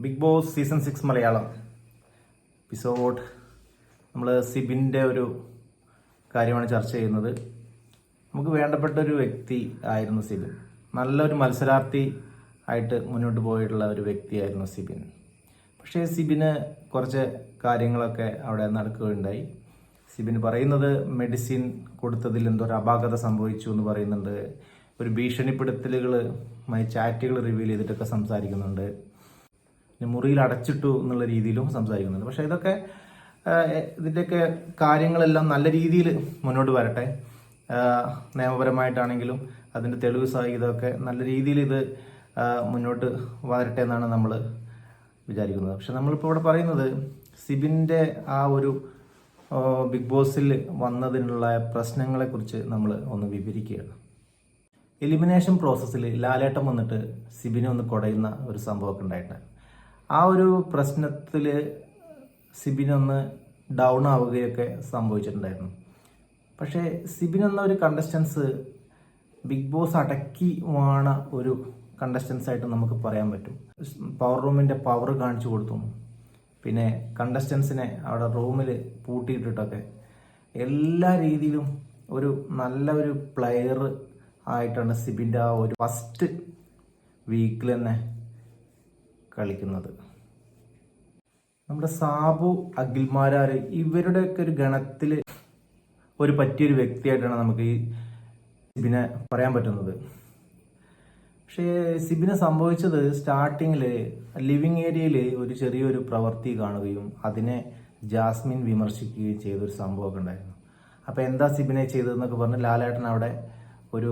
Big boss season six Malayalam. Episode നമ്മൾ സിബിന്റെ ഒരു കാര്യമാണ് ചർച്ച ചെയ്യുന്നത്. നമുക്ക് വേണ്ടപ്പെട്ട ഒരു വ്യക്തി ആയിരുന്നു സിബിൻ. നല്ലൊരു മത്സരാർത്ഥി ആയിട്ട് മുന്നോട്ട് പോയിട്ടുള്ള ഒരു വ്യക്തിയായിരുന്നു സിബിൻ. പക്ഷേ സിബിന് കുറച്ച് കാര്യങ്ങളൊക്കെ അവിടെ നടക്കുകയുണ്ടായി. സിബിൻ പറയുന്നത് മെഡിസിൻ കൊടുത്തതിൽ എന്തോ ഒരു അപാകത സംഭവിച്ചു എന്ന് പറയുന്നുണ്ട്. ഒരു ഭീഷണിപ്പെടുത്തലുകൾ മൈ ചാറ്റുകൾ റിവീൽ ചെയ്തിട്ടൊക്കെ സംസാരിക്കുന്നുണ്ട്. മുറിയിൽ അടച്ചിട്ടു എന്നുള്ള രീതിയിലും സംസാരിക്കുന്നുണ്ട്. പക്ഷേ ഇതൊക്കെ ഇതിന്റെയൊക്കെ കാര്യങ്ങളെല്ലാം നല്ല രീതിയിൽ മുന്നോട്ട് വരട്ടെ. നിയമപരമായിട്ടാണെങ്കിലും അതിന്റെ തെളിവ് സഹിതമൊക്കെ നല്ല രീതിയിൽ ഇത് മുന്നോട്ട് വരട്ടെ എന്നാണ് നമ്മൾ വിചാരിക്കുന്നത്. പക്ഷെ നമ്മളിപ്പോൾ ഇവിടെ പറയുന്നത് സിബിന്റെ ആ ഒരു ബിഗ് ബോസിൽ വന്നതിനുള്ള പ്രശ്നങ്ങളെക്കുറിച്ച് നമ്മൾ ഒന്ന് വിവരിക്കുകയാണ്. എലിമിനേഷൻ പ്രോസസ്സിൽ ലാലേട്ടം വന്നിട്ട് സിബിനെ ഒന്ന് കുടയുന്ന ഒരു സംഭവമൊക്കെ ഉണ്ടായിട്ടുണ്ട്. ആ ഒരു പ്രശ്നത്തിൽ സിബിനൊന്ന് ഡൗൺ ആവുകയൊക്കെ സംഭവിച്ചിട്ടുണ്ടായിരുന്നു. പക്ഷേ സിബിൻ എന്ന ഒരു കണ്ടസ്റ്റൻസ് ബിഗ് ബോസ് അടക്കി വാണ ഒരു കണ്ടസ്റ്റൻസ് ആയിട്ട് നമുക്ക് പറയാൻ പറ്റും. പവർ റൂമിന്റെ പവർ കാണിച്ചു കൊടുത്തു. പിന്നെ കണ്ടസ്റ്റൻസിനെ അവിടെ റൂമിൽ പൂട്ടിയിട്ടിട്ടൊക്കെ എല്ലാ രീതിയിലും ഒരു നല്ല ഒരു പ്ലെയർ ആയിട്ടാണ് സിബിന്റെ ആ ഒരു ഫസ്റ്റ് വീക്കിൽ തന്നെ കളിക്കുന്നത്. നമ്മുടെ സാബു അഖിൽമാരാർ ഇവരുടെയൊക്കെ ഒരു ഗണത്തിൽ ഒരു പറ്റിയൊരു വ്യക്തിയായിട്ടാണ് നമുക്ക് ഈ സിബിനെ പറയാൻ പറ്റുന്നത്. പക്ഷേ സിബിനെ സംഭവിച്ചത് സ്റ്റാർട്ടിങ്ങിൽ ലിവിങ് ഏരിയയിൽ ഒരു ചെറിയൊരു പ്രവൃത്തി കാണുകയും അതിനെ ജാസ്മിൻ വിമർശിക്കുകയും ചെയ്തൊരു സംഭവമൊക്കെ ഉണ്ടായിരുന്നു. അപ്പോൾ എന്താ സിബിനെ ചെയ്തതെന്നൊക്കെ പറഞ്ഞ് ലാലേട്ടൻ അവിടെ ഒരു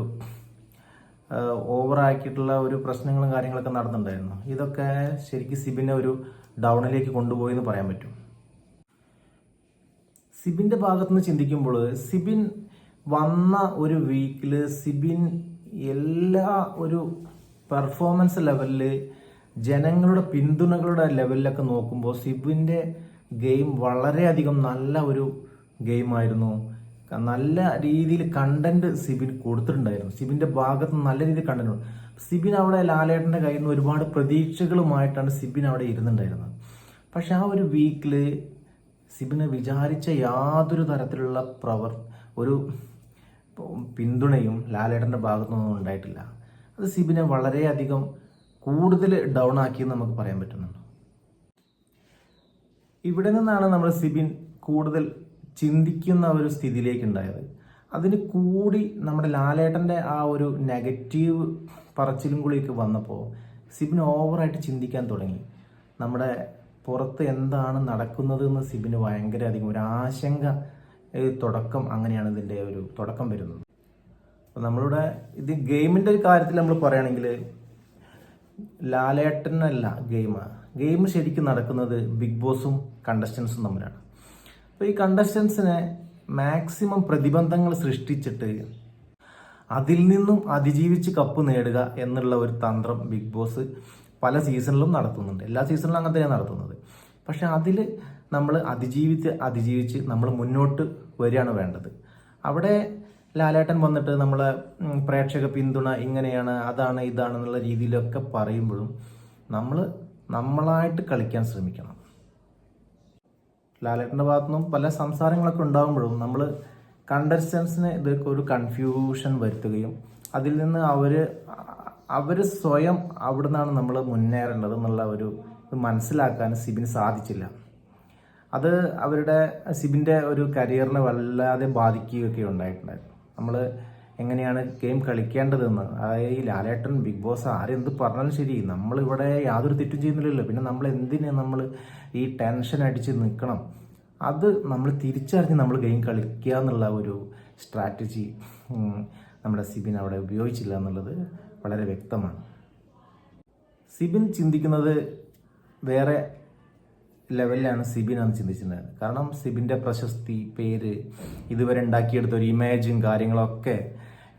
ഓവറാക്കിയിട്ടുള്ള ഒരു പ്രശ്നങ്ങളും കാര്യങ്ങളൊക്കെ നടന്നിട്ടുണ്ടായിരുന്നു. ഇതൊക്കെ ശരിക്കും സിബിനെ ഒരു ഡൗണിലേക്ക് കൊണ്ടുപോയി എന്ന് പറയാൻ പറ്റും. സിബിന്റെ ഭാഗത്ത് നിന്ന് ചിന്തിക്കുമ്പോൾ സിബിൻ വന്ന ഒരു വീക്കിൽ സിബിൻ എല്ലാ ഒരു പെർഫോമൻസ് ലെവലിൽ ജനങ്ങളുടെ പിന്തുണകളുടെ ലെവലിലൊക്കെ നോക്കുമ്പോൾ സിബിന്റെ ഗെയിം വളരെയധികം നല്ല ഒരു ഗെയിമായിരുന്നു നല്ല രീതിയിൽ കണ്ടന്റ് സിബിൻ കൊടുത്തിട്ടുണ്ടായിരുന്നു. സിബിന്റെ ഭാഗത്ത് നല്ല രീതിയിൽ കണ്ടന്റ്. സിബിൻ അവിടെ ലാലേട്ടന്റെ കയ്യിൽ നിന്ന് ഒരുപാട് പ്രതീക്ഷകളുമായിട്ടാണ് സിബിൻ അവിടെ ഇരുന്നുണ്ടായിരുന്നത് പക്ഷെ ആ ഒരു വീക്കിൽ സിബിന് വിചാരിച്ച യാതൊരു തരത്തിലുള്ള പ്രവർ ഒരു പിന്തുണയും ലാലേട്ടന്റെ ഭാഗത്തു നിന്നും ഉണ്ടായിട്ടില്ല. അത് സിബിനെ വളരെയധികം കൂടുതൽ ഡൗൺ ആക്കിയെന്ന് നമുക്ക് പറയാൻ പറ്റുന്നുണ്ട്. ഇവിടെ നിന്നാണ് നമ്മൾ സിബിൻ കൂടുതൽ ചിന്തിക്കുന്ന ഒരു സ്ഥിതിയിലേക്ക് ഉണ്ടായത് അതിന് കൂടി നമ്മുടെ ലാലേട്ടന്റെ ആ ഒരു നെഗറ്റീവ് പറച്ചിലും കൂടിയൊക്കെ വന്നപ്പോൾ സിബിൻ ഓവറായിട്ട് ചിന്തിക്കാൻ തുടങ്ങി. നമ്മുടെ പുറത്ത് എന്താണ് നടക്കുന്നത് എന്ന് സിബിന് ഭയങ്കര അധികം ഒരു ആശങ്ക തുടക്കം അങ്ങനെയാണ് ഇതിന്റെ ഒരു തുടക്കം വരുന്നത്. അപ്പോൾ നമ്മളിവിടെ ഇത് ഗെയിമിന്റെ ഒരു കാര്യത്തിൽ നമ്മൾ പറയുകയാണെങ്കിൽ ലാലേട്ടനല്ല ഗെയിം ഗെയിം ശരിക്കും നടക്കുന്നത് ബിഗ് ബോസും കണ്ടസ്റ്റൻസും തമ്മിലാണ്. അപ്പോൾ ഈ കണ്ടസ്റ്റൻസിനെ മാക്സിമം പ്രതിബന്ധങ്ങൾ സൃഷ്ടിച്ചിട്ട് അതിൽ നിന്നും അതിജീവിച്ച് കപ്പ് നേടുക എന്നുള്ള ഒരു തന്ത്രം ബിഗ് ബോസ് പല സീസണിലും നടത്തുന്നുണ്ട്. എല്ലാ സീസണിലും അങ്ങനെ തന്നെയാണ് നടത്തുന്നത്. പക്ഷെ അതിൽ നമ്മൾ അതിജീവിച്ച് അതിജീവിച്ച് നമ്മൾ മുന്നോട്ട് വരികയാണ് വേണ്ടത്. അവിടെ ലാലേട്ടൻ വന്നിട്ട് നമ്മളെ പ്രേക്ഷക പിന്തുണ ഇങ്ങനെയാണ് അതാണ് ഇതാണ് എന്നുള്ള രീതിയിലൊക്കെ പറയുമ്പോഴും നമ്മൾ നമ്മളായിട്ട് കളിക്കാൻ ശ്രമിക്കണം. ലാലേട്ടന്റെ ഭാഗത്തു നിന്നും പല സംസാരങ്ങളൊക്കെ ഉണ്ടാകുമ്പോഴും നമ്മൾ കണ്ടസ്റ്റൻസിന് ഇതൊക്കെ ഒരു കൺഫ്യൂഷൻ വരുത്തുകയും അതിൽ നിന്ന് അവർ അവർ സ്വയം അവിടെ നിന്നാണ് നമ്മൾ മുന്നേറേണ്ടത് എന്നുള്ള ഒരു ഇത് മനസ്സിലാക്കാൻ സിബിന് സാധിച്ചില്ല. അത് അവരുടെ സിബിന്റെ ഒരു കരിയറിനെ വല്ലാതെ ബാധിക്കുകയൊക്കെ ഉണ്ടായിട്ടുണ്ടായിരുന്നു നമ്മൾ എങ്ങനെയാണ് ഗെയിം കളിക്കേണ്ടതെന്ന്. ഈ ലാലേട്ടൻ ബിഗ് ബോസ് ആരെന്ത് പറഞ്ഞാലും ശരി നമ്മളിവിടെ യാതൊരു തെറ്റും ചെയ്യുന്നില്ലല്ലോ. പിന്നെ നമ്മൾ എന്തിനു നമ്മൾ ഈ ടെൻഷൻ അടിച്ച് നിൽക്കണം അത് നമ്മൾ തിരിച്ചറിഞ്ഞ് നമ്മൾ ഗെയിം കളിക്കുക എന്നുള്ള ഒരു സ്ട്രാറ്റജി നമ്മുടെ സിബിൻ അവിടെ ഉപയോഗിച്ചില്ല എന്നുള്ളത് വളരെ വ്യക്തമാണ്. സിബിൻ ചിന്തിക്കുന്നത് വേറെ ലെവലിലാണ് സിബിൻ അന്ന് ചിന്തിച്ചിരുന്നത്. കാരണം സിബിന്റെ പ്രശസ്തി പേര് ഇതുവരെ ഉണ്ടാക്കിയെടുത്ത ഒരു ഇമേജും കാര്യങ്ങളൊക്കെ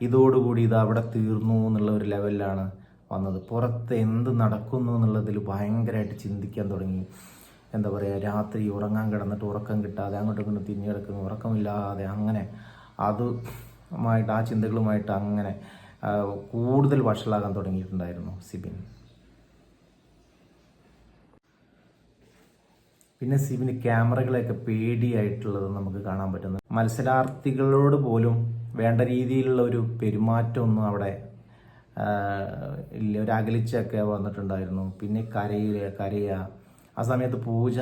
ഇതോടുകൂടി ഇത് അവിടെ തീർന്നു എന്നുള്ള ഒരു ലെവലിലാണ് വന്നത്. പുറത്ത് എന്ത് നടക്കുന്നു എന്നുള്ളതിൽ ഭയങ്കരമായിട്ട് ചിന്തിക്കാൻ തുടങ്ങി. എന്താ പറയുക രാത്രി ഉറങ്ങാൻ കിടന്നിട്ട് ഉറക്കം കിട്ടാതെ അങ്ങോട്ടും ഇങ്ങോട്ടും തിരിഞ്ഞു കിടക്കുന്നു. ഉറക്കമില്ലാതെ അങ്ങനെ അതുമായിട്ട് ആ ചിന്തകളുമായിട്ട് അങ്ങനെ കൂടുതൽ വഷളാകാൻ തുടങ്ങിയിട്ടുണ്ടായിരുന്നു സിബിൻ. പിന്നെ സിബിന് ക്യാമറകളെയൊക്കെ പേടിയായിട്ടുള്ളത് നമുക്ക് കാണാൻ പറ്റുന്നു മത്സരാർത്ഥികളോട് പോലും വേണ്ട രീതിയിലുള്ള ഒരു പെരുമാറ്റമൊന്നും അവിടെ ഒരു അകലിച്ചൊക്കെ വന്നിട്ടുണ്ടായിരുന്നു. പിന്നെ കരയിൽ കരയുക ആ സമയത്ത് പൂജ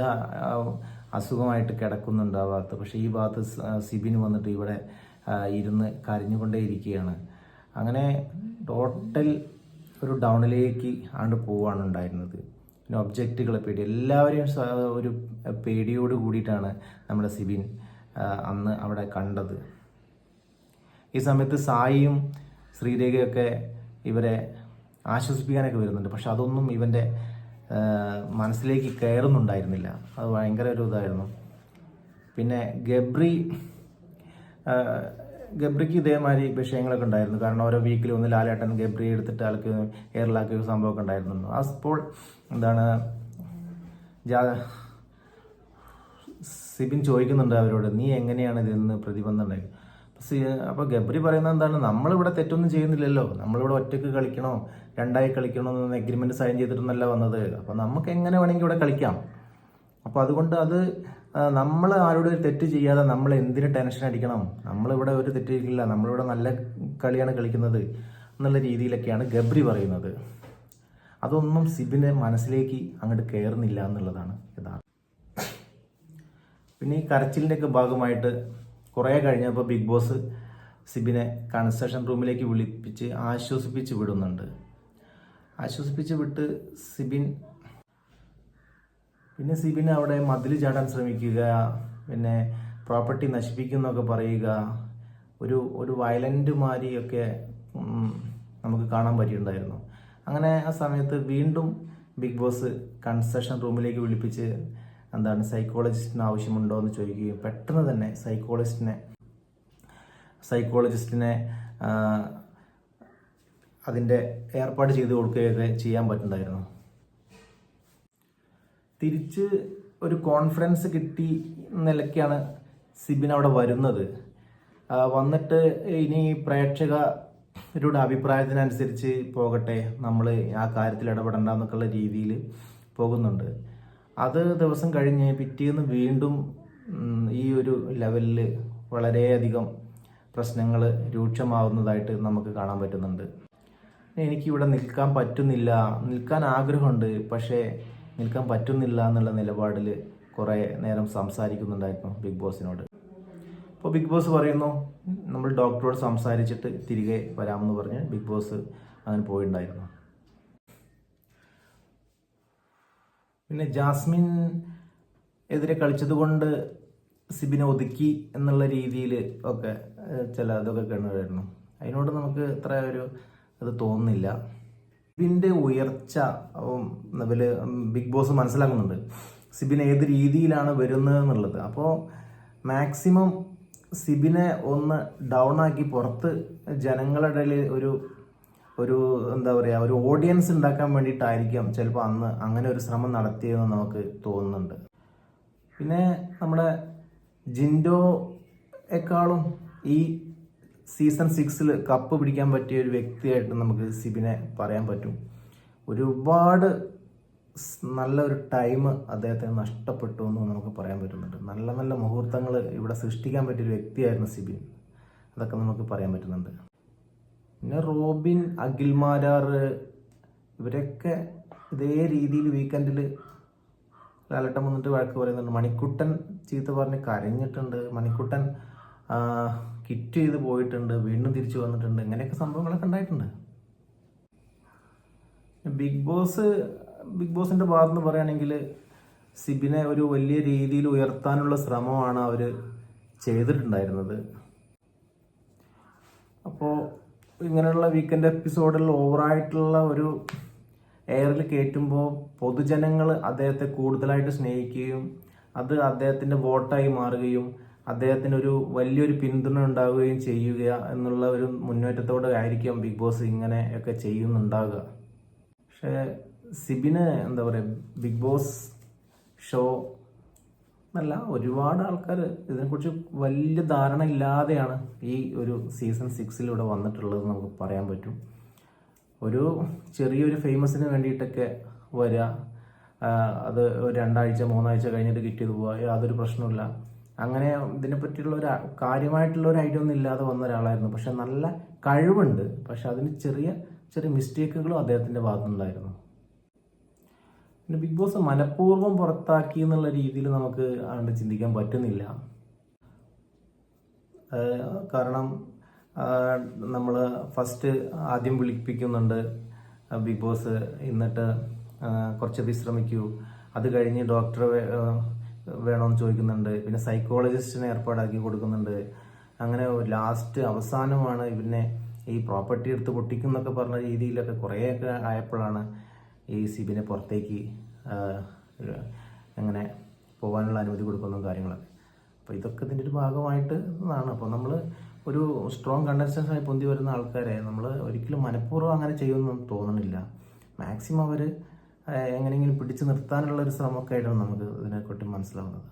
അസുഖമായിട്ട് കിടക്കുന്നുണ്ട് ആ, ഭാഗത്ത് പക്ഷേ ഈ ഭാഗത്ത് സിബിന് വന്നിട്ട് ഇവിടെ ഇരുന്ന് കരഞ്ഞുകൊണ്ടേ ഇരിക്കുകയാണ്. അങ്ങനെ ടോട്ടൽ ഒരു ഡൗണിലേക്ക് ആണ്ട് പോവാണ് ഉണ്ടായിരുന്നത്. പിന്നെ ഒബ്ജക്റ്റുകളെ പേടി. എല്ലാവരെയും ഒരു പേടിയോട് കൂടിയിട്ടാണ് നമ്മുടെ സിബിൻ അന്ന് അവിടെ കണ്ടത്. ഈ സമയത്ത് സായിയും ശ്രീരേഖയൊക്കെ ഇവരെ ആശ്വസിപ്പിക്കാനൊക്കെ വരുന്നുണ്ട്. പക്ഷെ അതൊന്നും ഇവന്റെ മനസ്സിലേക്ക് കയറുന്നുണ്ടായിരുന്നില്ല. അത് ഭയങ്കര ഒരു ഇതായിരുന്നു. പിന്നെ ഗബ്രി ഗബ്രിക്ക് ഇതേമാതിരി വിഷയങ്ങളൊക്കെ ഉണ്ടായിരുന്നു. കാരണം ഓരോ വീക്കിൽ ഒന്ന് ലാലേട്ടൻ ഗബ്രി എടുത്തിട്ട് ആൾക്ക് എയറിലാക്കിയ സംഭവമൊക്കെ ഉണ്ടായിരുന്നു. അപ്പോൾ എന്താണ് ജാ സിബിൻ ചോദിക്കുന്നുണ്ട് അവരോട് നീ എങ്ങനെയാണ് ഇതെന്ന് പ്രതിബന്ധം ഉണ്ടായത് അപ്പോൾ ഗബ്രി പറയുന്നത് എന്താണ്? നമ്മളിവിടെ തെറ്റൊന്നും ചെയ്യുന്നില്ലല്ലോ. നമ്മളിവിടെ ഒറ്റയ്ക്ക് കളിക്കണോ? രണ്ടായി കളിക്കണോ എന്ന് എഗ്രിമെന്റ് സൈൻ ചെയ്തിട്ടൊന്നല്ല വന്നത്. അപ്പോൾ നമുക്ക് എങ്ങനെ വേണമെങ്കിൽ ഇവിടെ കളിക്കാം. അപ്പോൾ അതുകൊണ്ട് അത് നമ്മൾ ആരോടും ഒരു തെറ്റ് ചെയ്യാതെ നമ്മൾ എന്തിന് ടെൻഷൻ അടിക്കണം? നമ്മളിവിടെ ഒരു തെറ്റില്ല നമ്മളിവിടെ നല്ല കളിയാണ് കളിക്കുന്നത് എന്നുള്ള രീതിയിലൊക്കെയാണ് ഗബ്രി പറയുന്നത്. അതൊന്നും സിബിന് മനസ്സിലേക്ക് അങ്ങോട്ട് കയറുന്നില്ല എന്നുള്ളതാണ് യഥാർത്ഥം. പിന്നെ ഈ കരച്ചിലിന്റെയൊക്കെ ഭാഗമായിട്ട് കുറേ കഴിഞ്ഞപ്പോൾ ബിഗ് ബോസ് സിബിനെ കൺസെഷൻ റൂമിലേക്ക് വിളിപ്പിച്ച് ആശ്വസിപ്പിച്ച് വിടുന്നുണ്ട്. ആശ്വസിപ്പിച്ച് വിട്ട് സിബിൻ പിന്നെ സിബിൻ അവിടെ മതിൽ ചാടാൻ ശ്രമിക്കുക പിന്നെ പ്രോപ്പർട്ടി നശിപ്പിക്കുന്നൊക്കെ പറയുക ഒരു ഒരു വയലന്റ് മാതിരിയൊക്കെ നമുക്ക് കാണാൻ പറ്റിയിട്ടുണ്ടായിരുന്നു. അങ്ങനെ ആ സമയത്ത് വീണ്ടും ബിഗ് ബോസ് കൺസെഷൻ റൂമിലേക്ക് വിളിപ്പിച്ച് എന്താണ് സൈക്കോളജിസ്റ്റിന് ആവശ്യമുണ്ടോ എന്ന് ചോദിക്കുകയും പെട്ടെന്ന് തന്നെ സൈക്കോളജിസ്റ്റിനെ സൈക്കോളജിസ്റ്റിനെ അതിന്റെ ഏർപ്പാട് ചെയ്ത് കൊടുക്കുകയൊക്കെ ചെയ്യാൻ പറ്റുന്നുണ്ടായിരുന്നു? തിരിച്ച് ഒരു കോൺഫിഡൻസ് കിട്ടി നിലയ്ക്കാണ് സിബിൻ അവിടെ വരുന്നത്. വന്നിട്ട് ഇനി പ്രേക്ഷകരുടെ അഭിപ്രായത്തിനനുസരിച്ച് പോകട്ടെ. നമ്മൾ ആ കാര്യത്തിൽ ഇടപെടണ്ട എന്നൊക്കെയുള്ള രീതിയിൽ പോകുന്നുണ്ട്. അത് ദിവസം കഴിഞ്ഞ് പിറ്റേന്ന് വീണ്ടും ഈ ഒരു ലെവലിൽ വളരെയധികം പ്രശ്നങ്ങൾ രൂക്ഷമാവുന്നതായിട്ട് നമുക്ക് കാണാൻ പറ്റുന്നുണ്ട്. എനിക്കിവിടെ നിൽക്കാൻ പറ്റുന്നില്ല. നിൽക്കാൻ ആഗ്രഹമുണ്ട് പക്ഷേ നിൽക്കാൻ പറ്റുന്നില്ല എന്നുള്ള നിലപാടിൽ കുറേ നേരം സംസാരിക്കുന്നുണ്ടായിരുന്നു ബിഗ് ബോസിനോട്. അപ്പോൾ ബിഗ് ബോസ് പറയുന്നു നമ്മൾ ഡോക്ടറോട് സംസാരിച്ചിട്ട് തിരികെ വരാമെന്ന് പറഞ്ഞ് ബിഗ് ബോസ് അങ്ങനെ പോയിട്ടുണ്ടായിരുന്നു പിന്നെ ജാസ്മിൻ എതിരെ കളിച്ചതുകൊണ്ട് സിബിനെ ഒതുക്കി എന്നുള്ള രീതിയിൽ ഒക്കെ ചില അതൊക്കെ കണ്ടുവരുന്നു. അതിനോട് നമുക്ക് ഇത്ര ഒരു ഇത് തോന്നുന്നില്ല. സിബിന്റെ ഉയർച്ച ഉം, ഇവർ ബിഗ് ബോസ് മനസ്സിലാക്കുന്നുണ്ട്. സിബിൻ ഏത് രീതിയിലാണ് വരുന്നത് എന്നുള്ളത്. അപ്പോൾ മാക്സിമം സിബിനെ ഒന്ന് ഡൗൺ ആക്കി പുറത്ത് ജനങ്ങളുടെ ഒരു ഒരു എന്താ പറയുക ഒരു ഓഡിയൻസ് ഉണ്ടാക്കാൻ വേണ്ടിയിട്ടായിരിക്കാം ചിലപ്പോൾ അന്ന് അങ്ങനെ ഒരു ശ്രമം നടത്തിയതെന്ന് നമുക്ക് തോന്നുന്നുണ്ട്. പിന്നെ നമ്മുടെ ജിൻഡോയെക്കാളും ഈ സീസൺ സിക്സിൽ കപ്പ് പിടിക്കാൻ പറ്റിയ ഒരു വ്യക്തിയായിട്ട് നമുക്ക് സിബിനെ പറയാൻ പറ്റും. ഒരുപാട് നല്ല നല്ലൊരു ടൈം അദ്ദേഹത്തെ നഷ്ടപ്പെട്ടു എന്ന് നമുക്ക് പറയാൻ പറ്റുന്നുണ്ട്. നല്ല നല്ല മുഹൂർത്തങ്ങൾ ഇവിടെ സൃഷ്ടിക്കാൻ പറ്റിയൊരു വ്യക്തിയായിരുന്നു സിബിൻ. അതൊക്കെ നമുക്ക് പറയാൻ പറ്റുന്നുണ്ട്. പിന്നെ റോബിൻ അഖിൽമാരാർ ഇവരൊക്കെ ഇതേ രീതിയിൽ വീക്കെൻഡിൽ ലാലട്ടം വന്നിട്ട് വഴക്ക് പറയുന്നുണ്ട്. മണിക്കുട്ടൻ ചീത്ത പറഞ്ഞ് കരഞ്ഞിട്ടുണ്ട്. മണിക്കുട്ടൻ കിറ്റ് ചെയ്ത് പോയിട്ടുണ്ട്. വീണ്ടും തിരിച്ചു വന്നിട്ടുണ്ട്. ഇങ്ങനെയൊക്കെ സംഭവങ്ങളൊക്കെ ഉണ്ടായിട്ടുണ്ട്. ബിഗ് ബോസ് ബിഗ് ബോസിന്റെ ഭാഗത്ത് നിന്ന് പറയുകയാണെങ്കിൽ സിബിനെ ഒരു വലിയ രീതിയിൽ ഉയർത്താനുള്ള ശ്രമമാണ് അവർ ചെയ്തിട്ടുണ്ടായിരുന്നത്. അപ്പോൾ ഇങ്ങനെയുള്ള വീക്കെൻഡ് എപ്പിസോഡിൽ ഓവറായിട്ടുള്ള ഒരു എയറിൽ കയറ്റുമ്പോൾ പൊതുജനങ്ങൾ അദ്ദേഹത്തെ കൂടുതലായിട്ട് സ്നേഹിക്കുകയും അത് അദ്ദേഹത്തിന്റെ വോട്ടായി മാറുകയും അദ്ദേഹത്തിന് ഒരു വലിയൊരു പിന്തുണ ഉണ്ടാവുകയും ചെയ്യുക എന്നുള്ള ഒരു മുന്നേറ്റത്തോടെ ആയിരിക്കും ബിഗ് ബോസ് ഇങ്ങനെ ഒക്കെ ചെയ്യുന്നുണ്ടാവുക. പക്ഷേ സിബിന് എന്താ പറയുക ബിഗ് ബോസ് ഷോ എന്നല്ല ഒരുപാട് ആൾക്കാർ ഇതിനെക്കുറിച്ച് വലിയ ധാരണ ഇല്ലാതെയാണ് ഈ ഒരു സീസൺ സിക്സിലൂടെ വന്നിട്ടുള്ളത് നമുക്ക് പറയാൻ പറ്റും. ഒരു ചെറിയൊരു ഫേമസിന് വേണ്ടിയിട്ടൊക്കെ വരിക അത് ഒരു രണ്ടാഴ്ച മൂന്നാഴ്ച കഴിഞ്ഞിട്ട് കിട്ടിയത് പോവുക യാതൊരു പ്രശ്നമില്ല അങ്ങനെ ഇതിനെപ്പറ്റിയുള്ള ഒരു കാര്യമായിട്ടുള്ള ഒരു ഐഡിയ ഒന്നും ഇല്ലാതെ വന്ന ഒരാളായിരുന്നു. പക്ഷെ നല്ല കഴിവുണ്ട്. പക്ഷെ അതിന് ചെറിയ ചെറിയ മിസ്റ്റേക്കുകളും അദ്ദേഹത്തിന്റെ ഭാഗത്തുനിന്നുണ്ടായിരുന്നു പിന്നെ ബിഗ് ബോസ് മനഃപൂർവം പുറത്താക്കി എന്നുള്ള രീതിയിൽ നമുക്ക് ആണ്ട് ചിന്തിക്കാൻ പറ്റുന്നില്ല. കാരണം നമ്മൾ ഫസ്റ്റ് ആദ്യം വിളിപ്പിക്കുന്നുണ്ട് ബിഗ് ബോസ് എന്നിട്ട് കുറച്ച് വിശ്രമിക്കൂ. അത് കഴിഞ്ഞ് ഡോക്ടർ വേണമെന്ന് ചോദിക്കുന്നുണ്ട്. പിന്നെ സൈക്കോളജിസ്റ്റിനെ ഏർപ്പാടാക്കി കൊടുക്കുന്നുണ്ട്. അങ്ങനെ ലാസ്റ്റ് അവസാനമാണ് ഇവനെ ഈ പ്രോപ്പർട്ടി എടുത്ത് പൊട്ടിക്കുന്നൊക്കെ പറഞ്ഞ രീതിയിലൊക്കെ കുറേയൊക്കെ ആയപ്പോഴാണ് ഈ സിബിനെ പുറത്തേക്ക് അങ്ങനെ പോകാനുള്ള അനുമതി കൊടുക്കുന്ന കാര്യങ്ങളൊക്കെ. അപ്പോൾ ഇതൊക്കെ ഇതിന്റെ ഒരു ഭാഗമായിട്ട് ഇതാണ്. അപ്പോൾ നമ്മൾ ഒരു സ്ട്രോങ് കണ്ടൻസൻസായി പൊന്തി വരുന്ന ആൾക്കാരെ നമ്മൾ ഒരിക്കലും മനഃപൂർവം അങ്ങനെ ചെയ്യുമെന്നൊന്നും തോന്നണില്ല. മാക്സിമം അവർ എങ്ങനെയെങ്കിലും പിടിച്ചു നിർത്താനുള്ള ഒരു ശ്രമമൊക്കെ ആയിട്ടാണ് നമുക്ക് ഇതിനെക്കുറിച്ച് മനസ്സിലാവുന്നത്.